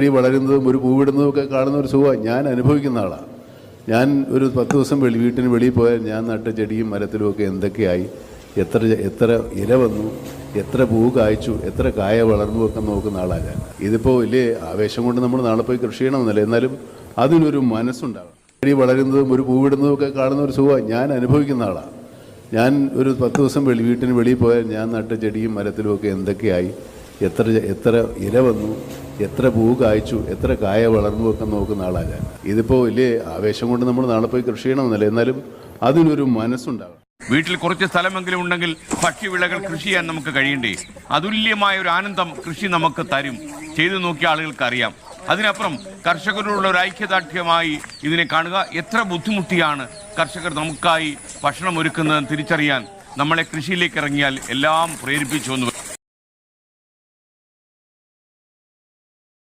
ചെടി വളരുന്നതും ഒരു പൂവിടുന്നതും ഒക്കെ കാണുന്ന ഒരു സുഖമാണ് ഞാൻ അനുഭവിക്കുന്ന ആളാണ് ഞാൻ ഒരു പത്ത് ദിവസം വെളി വീട്ടിന് വെളിയിൽ പോയാൽ ഞാൻ നട്ട ചെടിയും മരത്തിലും ഒക്കെ എന്തൊക്കെയായി? എത്ര എത്ര ഇല വന്നു? എത്ര പൂ കായ്ച്ചു? എത്ര കായ വളർന്നു? ഒക്കെ നോക്കുന്ന ആളാണ് ഞാൻ. ഇതിപ്പോൾ വലിയ ആവേശം കൊണ്ട് നമ്മൾ നാളെ പോയി കൃഷി ചെയ്യണമെന്നല്ല. എന്നാലും അതിനൊരു മനസ്സുണ്ടാകും ചെടി വളരുന്നതും ഒരു പൂവിടുന്നതും ഒക്കെ കാണുന്ന ഒരു സുഖമാണ് ഞാൻ അനുഭവിക്കുന്ന ആളാണ് ഞാൻ ഒരു പത്ത് ദിവസം വെളി വീട്ടിന് വെളിയിൽ പോയാൽ ഞാൻ നട്ട ചെടിയും മരത്തിലും ഒക്കെ എന്തൊക്കെയായി? എത്ര എത്ര ഇല വന്നു? എത്ര പൂ കായ്ച്ചു എത്ര കായ വളർന്നു ഒക്കെ നോക്കുന്ന ആളാണ് ഞാൻ. ഇതിപ്പോൾ വലിയ ആവേശം കൊണ്ട് നമ്മൾ നാളെ പോയി കൃഷി ചെയ്യണമെന്നല്ല? എന്നാലും അതിനൊരു മനസ്സുണ്ടാകും വീട്ടിൽ കുറച്ച് സ്ഥലമെങ്കിലും ഉണ്ടെങ്കിൽ ഭക്ഷ്യവിളകൾ കൃഷി ചെയ്യാൻ നമുക്ക് കഴിയണ്ടേ? അതുല്യമായ ഒരു ആനന്ദം കൃഷി നമുക്ക് തരും. ചെയ്തു നോക്കിയ ആളുകൾക്ക് അറിയാം. അതിനപ്പുറം കർഷകരോടുള്ള ഒരു ഐക്യദാർഢ്യമായി ഇതിനെ കാണുക എത്ര ബുദ്ധിമുട്ടിയാണ് കർഷകർ നമുക്കായി ഭക്ഷണം ഒരുക്കുന്നതെന്ന് തിരിച്ചറിയാൻ നമ്മളെ കൃഷിയിലേക്ക് ഇറങ്ങിയാൽ എല്ലാം പ്രേരിപ്പിച്ചു എന്ന്